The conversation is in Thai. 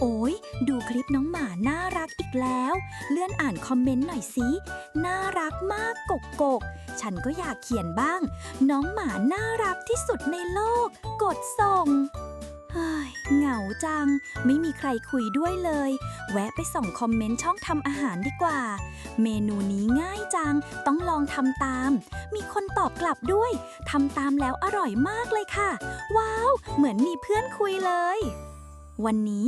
โอ้ยดูคลิปน้องหมาน่ารักอีกแล้ว เลื่อนอ่านคอมเมนต์หน่อยสิ น่ารักมากกกกก ฉันก็อยากเขียนบ้าง น้องหมาน่ารักที่สุดในโลก กดส่งเฮ้ยเหงาจัง ไม่มีใครคุยด้วยเลย แวะไปส่องคอมเมนต์ช่องทำอาหารดีกว่า เมนูนี้ง่ายจัง ต้องลองทำตาม มีคนตอบกลับด้วยทำตามแล้วอร่อยมากเลยค่ะ ว้าว เหมือนมีเพื่อนคุยเลย วันนี้